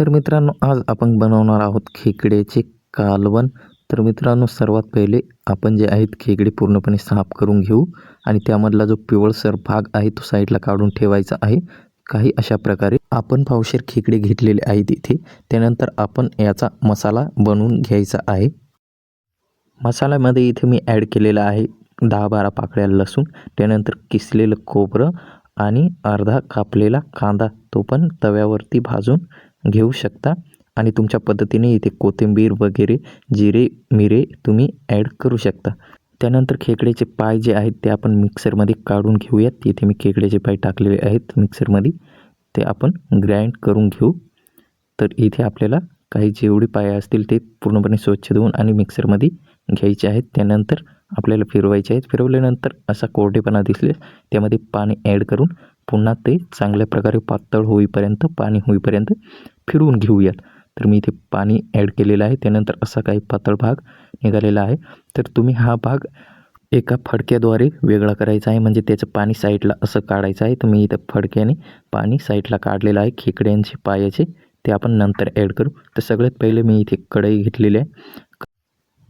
तर मित्रांनो आज आपण बनवणार आहोत खेकड्याचे कालवण. तर मित्रांनो सर्वात पहिले आपण जे आहेत खेकडे पूर्णपणे साफ करून घेऊ आणि त्यामधला जो पिवळसर भाग आहे तो साईडला काढून ठेवायचा आहे. काही अशा प्रकारे आपण पावशेर खेकडे घेतलेले आहेत इथे. त्यानंतर आपण याचा मसाला बनवून घ्यायचा आहे. मसाल्यामध्ये इथे मी ॲड केलेला आहे दहा बारा पाकळ्या लसूण त्यानंतर किसलेलं खोबरं आणि अर्धा कापलेला कांदा. तो पण तव्यावरती भाजून घेऊ शकता. आणि तुमच्या पद्धतीने इथे कोथिंबीर वगैरे जिरे मिरे तुम्ही ॲड करू शकता. त्यानंतर खेकड्याचे पाय जे आहेत ते आपण मिक्सरमध्ये काढून घेऊयात. इथे मी खेकड्याचे पाय टाकलेले आहेत मिक्सरमध्ये ते आपण ग्राइंड करून घेऊ. तर इथे आपल्याला काही जेवढे पाय असतील ते पूर्णपणे स्वच्छ धुवून आणि मिक्सरमध्ये घ्यायचे आहेत. त्यानंतर आपल्याला फिरवायचे आहेत. फिरवल्यानंतर असा कोरडेपणा दिसले त्यामध्ये पाणी ॲड करून पुन्हा ते चांगल्या प्रकारे पातळ होईपर्यंत पाणी होईपर्यंत फिरवून घेऊयात. तर मी इथे पाणी ॲड केलेलं आहे. त्यानंतर असा काही पातळ भाग निघालेला आहे. तर तुम्ही हा भाग एका फडक्याद्वारे वेगळा करायचा आहे. म्हणजे त्याचं पाणी साईडला असं काढायचं आहे. तर मी इथं फडक्याने पाणी साईडला काढलेलं आहे. खेकड्यांचे पायाचे ते आपण नंतर ॲड करू. तर सगळ्यात पहिले मी इथे कढई घेतलेली आहे.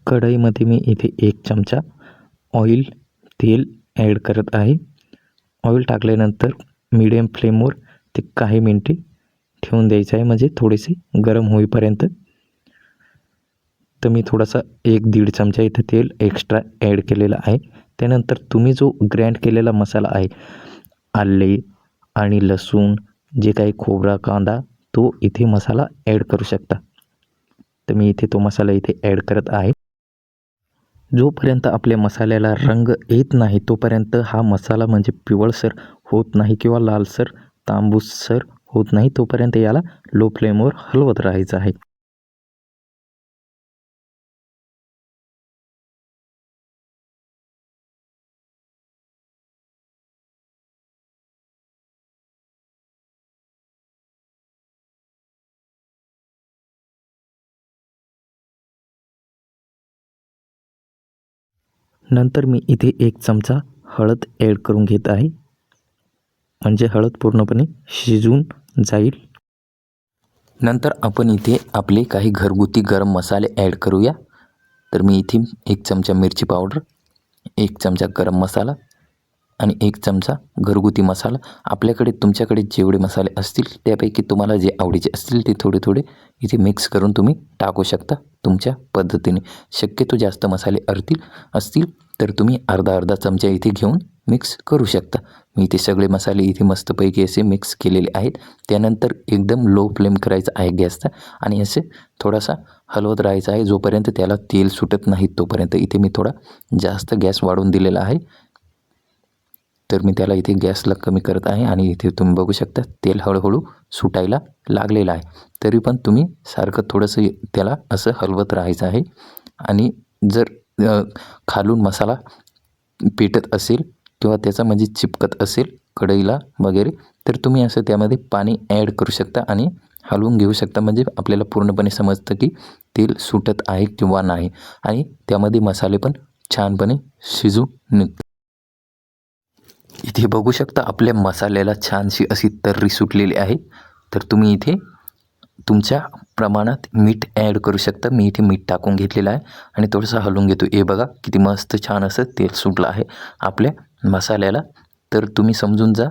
कढईमध्ये मी इथे एक चमचा ऑइल तेल ॲड करत आहे. ऑइल टाकल्यानंतर मीडियम फ्लेमवर ते काही मिनटे ठेवून द्यायचं आहे. म्हणजे थोडेसे गरम होईपर्यंत. तर मी थोडासा एक दीड चमचा इथं तेल एक्स्ट्रा ॲड केलेला आहे. त्यानंतर तुम्ही जो ग्रँड केलेला मसाला आहे आले आणि लसूण जे काही खोबरा कांदा तो इथे मसाला ॲड करू शकता. तर मी इथे तो मसाला इथे ॲड करत आहे. जोपर्यंत आपल्या मसाल्याला रंग येत नाही तोपर्यंत हा मसाला म्हणजे पिवळसर होत नाही किंवा लालसर तांबूसर होत नाही तोपर्यंत याला लो फ्लेमवर हलवत राहायचं आहे. नंतर मी इथे एक चमचा हळद ॲड करून घेत आहे. म्हणजे हळद पूर्णपणे शिजून जाईल. नंतर आपण इथे आपले काही घरगुती गरम मसाले ॲड करूया. तर मी इथे एक चमचा मिरची पावडर एक चमचा गरम मसाला आणि एक चमचा घरगुती मसाला. आपल्याकडे तुमच्याकडे जेवढे मसाले असतील त्यापैकी तुम्हाला जे आवडीचे असतील ते थोडे थोडे इथे मिक्स करून तुम्ही टाकू शकता तुमच्या पद्धतीने. शक्यतो जास्त मसाले अरतील असतील तर तुम्ही अर्धा अर्धा चमचा इथे घेऊन मिक्स करू शकता. मी इथे सगळे मसाले इथे मस्तपैकी असे मिक्स केलेले आहेत. त्यानंतर एकदम लो फ्लेम करायचा आहे गॅसचा आणि असे थोडासा हलवत राहायचा आहे जोपर्यंत त्याला तेल सुटत नाही तोपर्यंत. इथे मी थोडा जास्त गॅस वाढवून दिलेला आहे. तर मी त्याला इथे गॅसला कमी करत आहे आणि इथे तुम्ही बघू शकता तेल हळूहळू सुटायला लागलेलं आहे. तरी पण तुम्ही सारखं थोडंसं त्याला असं हलवत राहायचं आहे. आणि जर खालून मसाला पेटत असेल किंवा त्याचा म्हणजे चिपकत असेल कढईला वगैरे तर तुम्ही असं त्यामध्ये पाणी ॲड करू शकता आणि हलवून घेऊ शकता. म्हणजे आपल्याला पूर्णपणे समजतं की तेल सुटत आहे किंवा नाही. आणि त्यामध्ये मसाले पण छानपणे शिजून निघतात इथे बघू शकता आपल्या मसाल्याला छानशी अशी तर्री सुटलेली आहे. तर तुम्ही इथे तुमच्या प्रमाणात मीठ ॲड करू शकता. मी इथे मीठ टाकून घेतलेलं आहे आणि थोडंसं हलवून घेतो. हे बघा किती मस्त छान असं तेल सुटलं आहे आपल्या मसाल्याला. तर तुम्ही समजून जा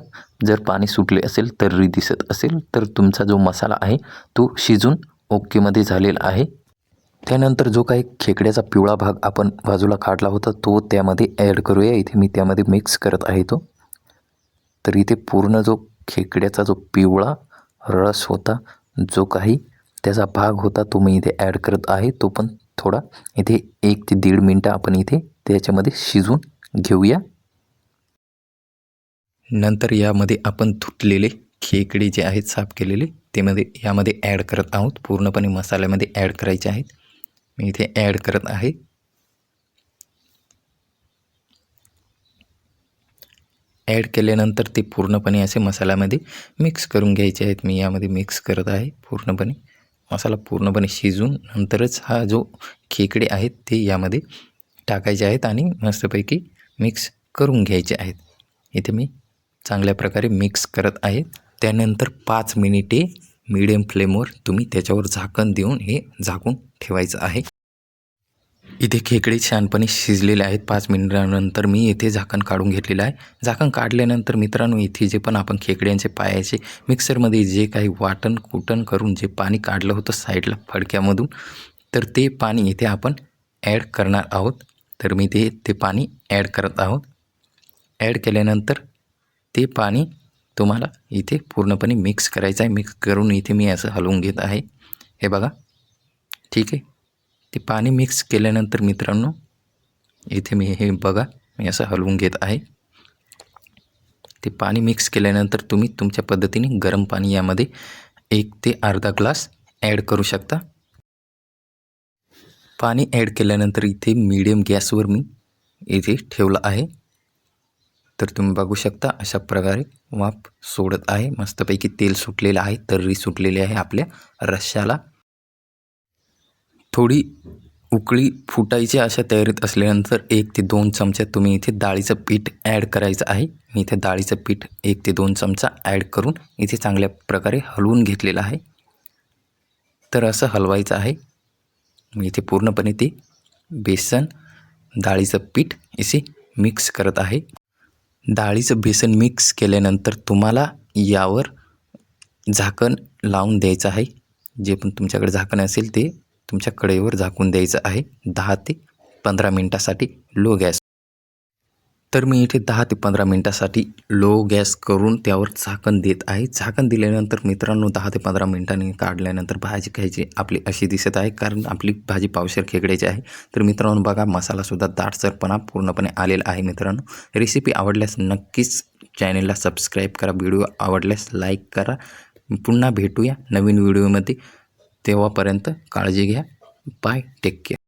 जर पाणी सुटले असेल तर्री दिसत असेल तर तुमचा जो मसाला आहे तो शिजून ओकेमध्ये झालेला आहे. त्यानंतर जो काही खेकड्याचा पिवळा भाग आपण बाजूला काढला होता तो त्यामध्ये ॲड करूया. इथे मी त्यामध्ये मिक्स करत आहे तो. तर इथे पूर्ण जो खेकड्याचा जो पिवळा रस होता जो काही त्याचा भाग होता तो मी इथे ॲड करत आहे तो पण थोडा इथे एक ते दीड मिनटं आपण इथे त्याच्यामध्ये शिजून घेऊया. नंतर यामध्ये आपण धुतलेले खेकडे जे आहेत साफ केलेले त्यामध्ये यामध्ये ॲड करत आहोत. पूर्णपणे मसाल्यामध्ये ॲड करायचे आहेत. मी इथे ॲड करत आहे. ॲड केल्यानंतर ते पूर्णपणे असे मसाल्यामध्ये मिक्स करून घ्यायचे आहेत. मी यामध्ये मिक्स करत आहे पूर्णपणे. मसाला पूर्णपणे शिजून नंतरच हा जो खेकडे आहेत ते यामध्ये टाकायचे आहेत आणि मस्तपैकी मिक्स करून घ्यायचे आहेत. इथे मी चांगल्या प्रकारे मिक्स करत आहे. त्यानंतर पाच मिनिटे मीडियम फ्लेमवर तुम्ही त्याच्यावर झाकण देऊन हे झाकून ठेवायचं आहे. इथे खेकडे छानपणे शिजलेले आहेत. पाच मिनिटानंतर मी इथे झाकण काढून घेतलेलं आहे. झाकण काढल्यानंतर मित्रांनो इथे जे पण आपण खेकड्यांचे पायाचे मिक्सरमध्ये जे काही वाटण कुटण करून जे पाणी काढलं होतं साईडला फडक्यामधून तर ते पाणी इथे आपण ॲड करणार आहोत. तर मी ते ते पाणी ॲड करत आहोत. ॲड केल्यानंतर ते पाणी तुम्हाला इथे पूर्णपणे मिक्स करायचं आहे. मिक्स करून इथे मी असं हलवून घेत आहे. हे बघा. ठीक आहे. ते पाणी मिक्स केल्यानंतर मित्रांनो इथे मी हे बघा मी असं हलवून घेत आहे. ते पाणी मिक्स केल्यानंतर तुम्ही तुमच्या पद्धतीने गरम पाणी यामध्ये एक ते अर्धा ग्लास ॲड करू शकता. पाणी ॲड केल्यानंतर इथे मीडियम गॅसवर मी इथे ठेवलं आहे. तर तुम्ही बघू शकता अशा प्रकारे वाफ सोडत आहे. मस्तपैकी तेल सुटलेलं आहे तर्री सुटलेली आहे आपल्या रश्याला थोडी उकळी फुटायची अशा तयारीत असल्यानंतर एक ते दोन चमचे तुम्ही इथे डाळीचं पीठ ॲड करायचं आहे. मी इथे डाळीचं पीठ एक ते दोन चमचा ॲड करून इथे चांगल्या प्रकारे हलवून घेतलेलं आहे. तर असं हलवायचं आहे. मी इथे पूर्णपणे ते बेसन डाळीचं पीठ इथे मिक्स करत आहे. डाळीचं बेसन मिक्स केल्यानंतर तुम्हाला यावर झाकण लावून द्यायचं आहे. जे पण तुमच्याकडे झाकण असेल ते तुमच्या कढईवर झाकून द्यायचं आहे. दहा ते पंधरा मिनटासाठी लो गॅस. तर मी इथे दहा ते पंधरा मिनटासाठी लो गॅस करून त्यावर झाकण देत आहे. झाकण दिल्यानंतर मित्रांनो दहा ते पंधरा मिनटांनी काढल्यानंतर भाजी खायची आपली अशी दिसत आहे कारण आपली भाजी पावशेर खेकड्याची आहे. तर मित्रांनो बघा मसालासुद्धा दाटसरपणा पूर्णपणे आलेला आहे मित्रांनो. रेसिपी आवडल्यास नक्कीच चॅनेलला सबस्क्राईब करा. व्हिडिओ आवडल्यास लाईक करा. पुन्हा भेटूया नवीन व्हिडिओमध्ये. तेव्हापर्यंत काळजी घ्या. बाय. Take care.